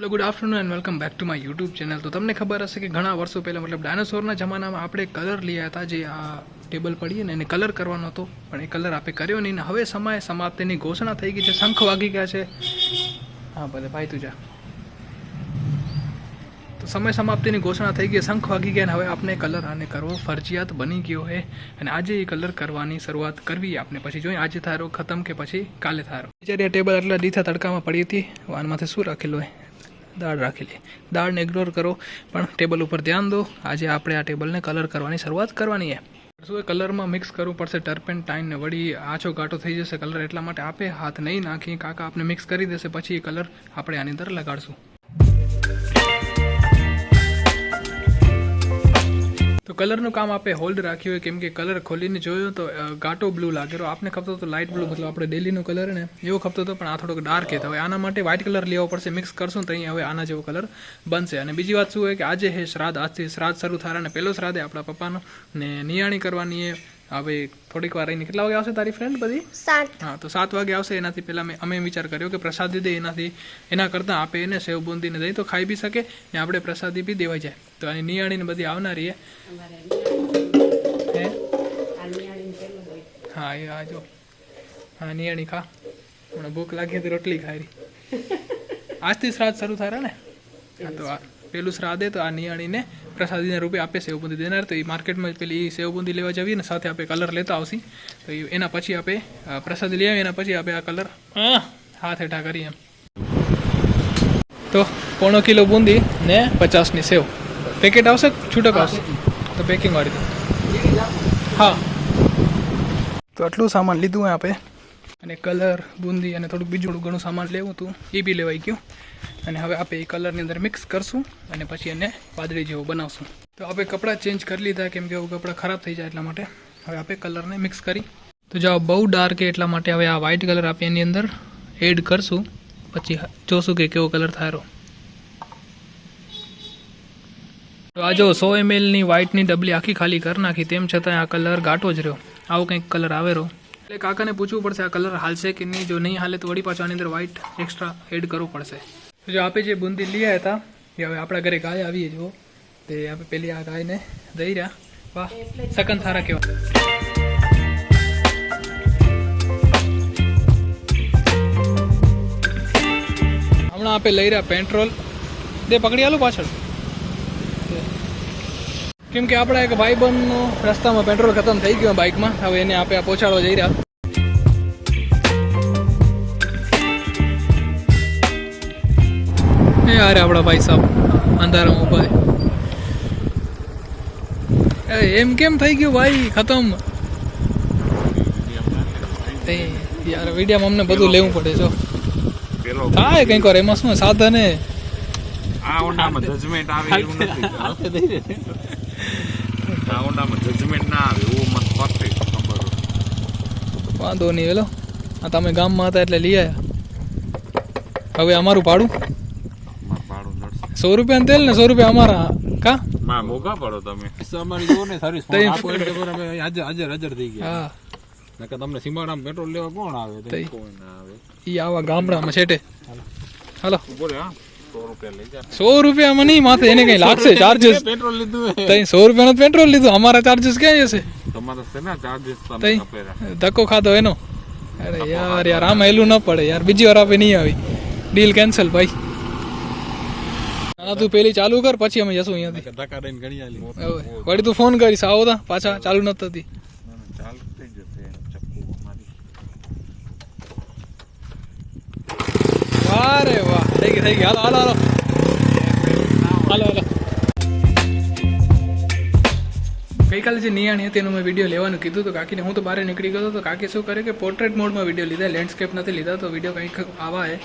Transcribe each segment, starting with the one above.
Hello good afternoon and welcome back to my YouTube channel તો તમને ખબર હશે કે ઘણા વર્ષો પહેલાં મતલબ ડાયનોસોરના જમાનામાં આપણે કલર લીયા હતા જે આ ટેબલ પડીએ ને એને કલર કરવાનો હતો. પણ એ કલર આપણે કર્યો નહીં ને હવે સમય સમાપ્તિની ઘોષણા થઈ ગઈ છે. શંખ વાગી ગયા છે. હા, ભલે, ભાઈ તું જા. તો સમય સમાપ્તિની ઘોષણા થઈ ગઈ, શંખ વાગી ગયા ને હવે આપણે કલર આને કરવો ફરજિયાત બની ગયો છે. અને આજે એ કલર કરવાની શરૂઆત કરવી આપણે પછી જોઈએ આજે થારો ખતમ કે પછી કાલે થારો જ્યારે આ ટેબલ એટલા દીથા તડકામાં પડી હતી. વાનમાંથી શું રાખેલું હોય? દાળ રાખી લે. દાળને ઇગ્નોર કરો, પણ ટેબલ ઉપર ધ્યાન દો. આજે આપણે આ ટેબલને કલર કરવાની શરૂઆત કરવાની છે. શું એ કલરમાં મિક્સ કરવું પડશે? ટર્પેન ને વળી આછો ઘાટો થઈ જશે. કલર એટલા માટે આપે, હાથ નહીં નાખી કાકા આપણે મિક્સ કરી દેશે, પછી એ કલર આપણે આની અંદર લગાડશું. કલરનું કામ આપણે હોલ્ડ રાખ્યું હોય, કેમ કે કલર ખોલીને જોયો તો ઘાટો બ્લુ લાગેલો આપને ખપતો તો લાઇટ બ્લુ મતલબ આપણે ડેલીનો કલર ને એવો ખપતો હતો પણ આ થોડોક ડાર્ક હતો હવે આના માટે વ્હાઇટ કલર લેવો પડશે મિક્સ કરશું તો અહીં હવે આના જેવો કલર બનશે. અને બીજી વાત શું હોય કે આજે હે શ્રાદ્ધ, આજથી શ્રાદ્ધ શરૂ થાય અને પહેલો શ્રાદ્ધ આપણા પપ્પાનો. ને નિયાણી કરવાની એ હવે થોડીક વાર રહીને કેટલા વાગે આવશે તારી ફ્રેન્ડ બધી? હા તો સાત વાગે આવશે એનાથી પહેલાં મેં અમે વિચાર કર્યો કે પ્રસાદી દે એનાથી. એના કરતાં આપે એને સેવ બુંદીને દઈ તો ખાઈ બી શકે ને આપણે પ્રસાદી બી દેવાઈ જાય. તો આની નિયાણીને બધી આવનારી હે. હે? હા એ આ જો. હા નિયાણી ખા. હમણાં ભૂખ લાગી હતી રોટલી ખાઈ આજથી શ્રાદ્ધ શરૂ થાય ને? હા તો આ પેલું શ્રાદ્ધ તો આ નિયાણીને પ્રસાદીના રૂપે આપે સેવબુંદી દેનાર. તો એ માર્કેટમાં પેલી સેવ બુંદી લેવા જઈએ ને સાથે આપણે કલર લેતા આવશી. તો એના પછી આપણે પ્રસાદ લઈ આવીએ એના પછી આપણે આ કલર હા હાથ હેઠા કરીએ એમ. તો પોણો કિલો બુંદી ને પચાસની સેવ. પેકેટ આવશે છૂટક આવશે? તો પેકિંગ વાળી હા. તો આટલું સામાન લીધું આપણે અને કલર, બુંદી અને થોડુંક બીજું થોડું ઘણું સામાન લેવું હતું, એ બી લેવાઈ ગયું. અને હવે આપણે એ કલરની અંદર મિક્સ કરશું અને પછી એને વાદળી જેવું બનાવશું. તો આપણે કપડાં ચેન્જ કરી લીધા, કેમ કે કપડાં ખરાબ થઈ જાય એટલા માટે. હવે આપણે કલરને મિક્સ કરી. તો જાઓ બહુ ડાર્ક એટલા માટે હવે આ વ્હાઇટ કલર આપણે એની અંદર એડ કરશું. પછી જોશું કે કેવો કલર થાય તો આ જો સો એમએલની વ્હાઇટની ડબલી આખી ખાલી કરી નાખી, તેમ છતાં આ કલર ઘાટો જ રહ્યો. આવો કંઈક કલર આવેરો. એટલે કાકાને પૂછવું પડશે આ કલર હાલશે કે નહીં. જો નહીં હાલે તો વળી પાછો આની અંદર વ્હાઇટ એક્સ્ટ્રા એડ કરવું પડશે. જો આપણે જે બુંદી આવ્યા હતા, એ હવે આપણા ઘરે ગાય આવીએ, જુઓ. તે આપણે પેલી આ ગાયને દઈ રહ્યા. વાહ, સકન થારા કહેવાય હમણાં આપણે લઈ રહ્યા પેટ્રોલ. દે, પકડી આલો પાછળ. કેમ કે આપણા એક ભાઈબંધનો રસ્તામાં પેટ્રોલ ખતમ થઈ ગયો બાઇકમાં. હવે એને આપણે પહોંચાડવા જઈ રહ્યા. એ અરે આપણા ભાઈ સાહેબ અંધારામાં ઊભા એ એમ કેમ થઈ ગયું ભાઈ? ખતમ. યાર વિડીયામાં અમને બધું લેવું પડે જો. થાય કંઈક વાર એમાં શું સાધન આ ઊંડામાં જજમેન્ટ આવે એવું નથી ઊંડામાં જજમેન્ટ ના આવે એવું મને પરફેક્ટ ખબર વાંધો નહીં વેલો. આ તમે ગામમાં હતા એટલે લઈ આવ્યા હવે અમારું ભાડું? સો રૂપિયાનું તેલ ને સો રૂપિયા અમારા. કા? માં મોગા પડો તમે. અમારી જો ને સર્વિસ અમે હાજર હાજર હાજર થઈ ગયા. હા. નકર તમને સીમાડામાં પેટ્રોલ લેવા કોણ આવે? ના આવે. ઈ આવા ગામડામાં છેટે. હાલો. બોલે હા. સો રૂપિયામાં નહીં માથે એને કઈ લાગશે ચાર્જિસ પેટ્રોલ લીધું તઈ સો રૂપિયાનું પેટ્રોલ લીધું અમારા ચાર્જિસ ક્યાં જશે? તમારા સેના ને ચાર્જિસ ધક્કો ખાધો એનો? અરે યાર યાર આમાં એલું ન પડે યાર બીજી વાર આપે નહીં આવી. ડીલ કેન્સલ ભાઈ. હા તું પેલી ચાલુ કર પછી અમે જશું અહીંયાથી. વળી તું ફોન કરીશ આવો તા પાછા ચાલુ નથી થતી ચાલુ થઈ જશે ચપ્પુ અમારી વાહ રે વાહ થઈ ગઈ થઈ ગઈ હાલો હાલો હાલો હાલો હાલો ગઈકાલે જે નિયાણી હતી, એનું મેં વીડિયો લેવાનું કીધું તો કાકીને હું તો બહાર નીકળી ગયો તો કાકી શું કરે કે પોર્ટ્રેટ મોડમાં વીડિયો લીધા લેન્ડસ્કેપ નથી લીધા. તો વીડિયો કંઈક આવા હે.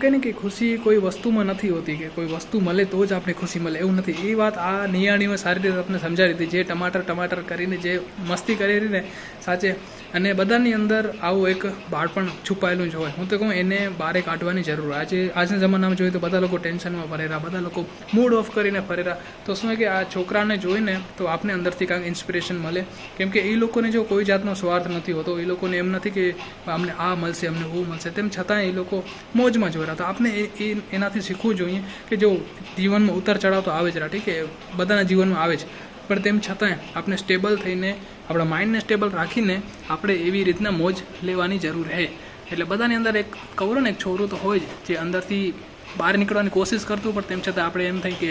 કહે ને કે ખુશી કોઈ વસ્તુમાં નથી હોતી કે કોઈ વસ્તુ મળે તો જ આપણે ખુશી મળે. એવું નથી. એ વાત આ નિયાણીમાં સારી રીતે આપણે સમજાવી હતી જે ટમાટર ટમાટર કરીને જે મસ્તી કરી ને, સાચે. અને બધાની અંદર આવું એક બાળપણ છુપાયેલું જ હોય. હું તો કહું એને બહારે કાઢવાની જરૂર. આજે, આજના જમાનામાં જોઈએ તો બધા લોકો ટેન્શનમાં ફરેરા બધા લોકો મૂડ ઓફ કરીને ફરેરા તો શું કે આ છોકરાને જોઈને તો આપને અંદરથી કાંઈક ઇન્સ્પિરેશન મળે. કેમ કે એ લોકોને જો કોઈ જાતનો સ્વાર્થ નથી હોતો, એ લોકોને એમ નથી કે અમને આ મળશે, અમને હું મળશે. તેમ છતાં એ લોકો મોજમાં જોઈ રહ્યા તો આપણે એ એ એનાથી શીખવું જોઈએ કે જો જીવનમાં ઉતાર ચઢાવ તો આવે જ રહ્યા ઠીક છે? બધાના જીવનમાં આવે જ. પણ તેમ છતાંય આપણે સ્ટેબલ થઈને, આપણા માઇન્ડને સ્ટેબલ રાખીને આપણે એવી રીતના મોજ લેવાની જરૂર રહે એટલે બધાની અંદર એક કવરો ને, એક છોરું તો હોય જ, જે અંદરથી બહાર નીકળવાની કોશિશ કરતું પણ તેમ છતાં આપણે એમ થાય કે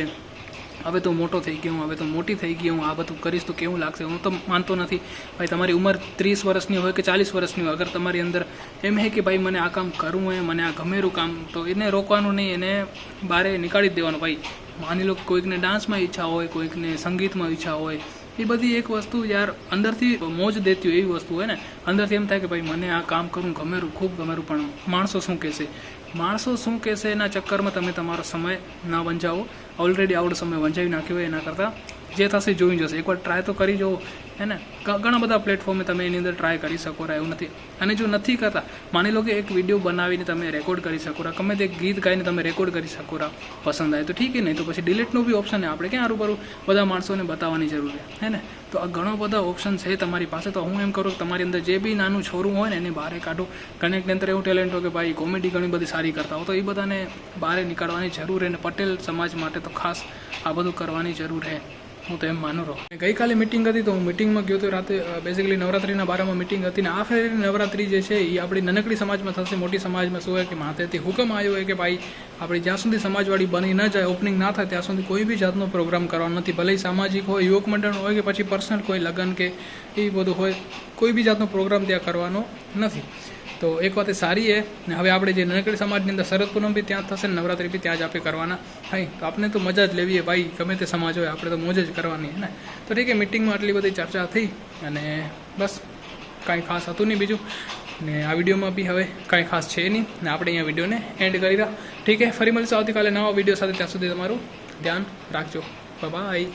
હવે તો મોટો થઈ ગયો હું, હવે તો મોટી થઈ ગઈ હું, આ બધું કરીશ તો કેવું લાગશે? હું તો માનતો નથી. ભાઈ, તમારી ઉંમર ત્રીસ વર્ષની હોય કે ચાલીસ વર્ષની હોય, અગર તમારી અંદર એમ હે કે ભાઈ, મને આ કામ કરવું હોય, મને આ ગમેરું કામ, તો એને રોકવાનું નહીં, એને બારે નીકાળી જ દેવાનું. ભાઈ, માની લો કોઈકને ડાન્સમાં ઈચ્છા હોય, કોઈકને સંગીતમાં ઈચ્છા હોય એ બધી એક વસ્તુ યાર અંદરથી મોજ દેતી હોય એવી વસ્તુ હોય ને. અંદરથી એમ થાય કે ભાઈ મને આ કામ કરવું, ગમેરું, ખૂબ ગમેરું, પણ માણસો શું કહેશે? માણસો શું કહેશે એના ચક્કરમાં તમે તમારો સમય ના વંચાવો ઓલરેડી આવડો સમય વંચાવી નાખ્યો હોય એના કરતાં જે થશે જોઈ જશે. એકવાર ટ્રાય તો કરી જુઓ હે ને? ઘણા બધા પ્લેટફોર્મે તમે એની અંદર ટ્રાય કરી શકો રહ્યા, એવું નથી. અને જો નથી કરતા, માની લો કે એક વીડિયો બનાવીને તમે રેકોર્ડ કરી શકો રહ્યા, ગમે તે ગીત ગાઈને તમે રેકોર્ડ કરી શકો રહ્યા, પસંદ આવે તો ઠીક નહીં તો પછી ડિલીટનું બી ઓપ્શન આપણે ક્યાં આરું પરું બધા માણસોને બતાવવાની જરૂર છે. હે ને? તો આ ઘણો બધા ઓપ્શન છે તમારી પાસે. તો હું એમ કરું તમારી અંદર જે બી નાનું છોરું હોય ને, એને બહાર કાઢો. કનેક્ટની અંદર એવું ટેલેન્ટ હોય કે ભાઈ કોમેડી ઘણી બધી સારી કરતા હોય, તો એ બધાને બહાર નીકાળવાની જરૂર અને પટેલ સમાજ માટે તો ખાસ આ બધું કરવાની જરૂર છે. હું તો એમ માનું રહું. ગઈકાલે મિટિંગ હતી તો હું મિટિંગમાં ગયો તો રાતે બેઝિકલી નવરાત્રિના બારામાં મિટિંગ હતી ને આ ફેરી નવરાત્રિ જે છે એ આપણી નાનકડી સમાજમાં થશે, મોટી સમાજમાં શું હોય કે માથેથી હુકમ આવ્યો હોય કે ભાઈ આપણી જ્યાં સુધી સમાજવાળી બની ન જાય ઓપનિંગ ના થાય, ત્યાં સુધી કોઈ બી જાતનો પ્રોગ્રામ કરવાનો નથી. ભલે સામાજિક હોય, યુવક મંડળ હોય કે પછી પર્સનલ કોઈ લગ્ન કે એ બધું હોય, કોઈ બી જાતનો પ્રોગ્રામ ત્યાં કરવાનો નથી. તો એક વાત એ સારી છે ને હવે આપણે જે નાનકડી સમાજની અંદર શરદ પૂનમ બી ત્યાં થશે ને નવરાત્રિ બી ત્યાં જ આપણે કરવાના. થાય તો આપણે તો મજા જ લેવી ભાઈ, ગમે તે સમાજ હોય, આપણે તો મોજ જ કરવાની ને? તો ઠીક છે, મિટિંગમાં આટલી બધી ચર્ચા થઈ અને બસ, કાંઈ ખાસ હતું નહીં બીજું. ને આ વિડીયોમાં બી હવે કાંઈ ખાસ છે નહીં. ને આપણે અહીંયા વિડીયોને એન્ડ કરી દા ઠીક છે, ફરી મળીશું આવતીકાલે નવા વીડિયો સાથે ત્યાં સુધી તમારું ધ્યાન રાખજો. બાય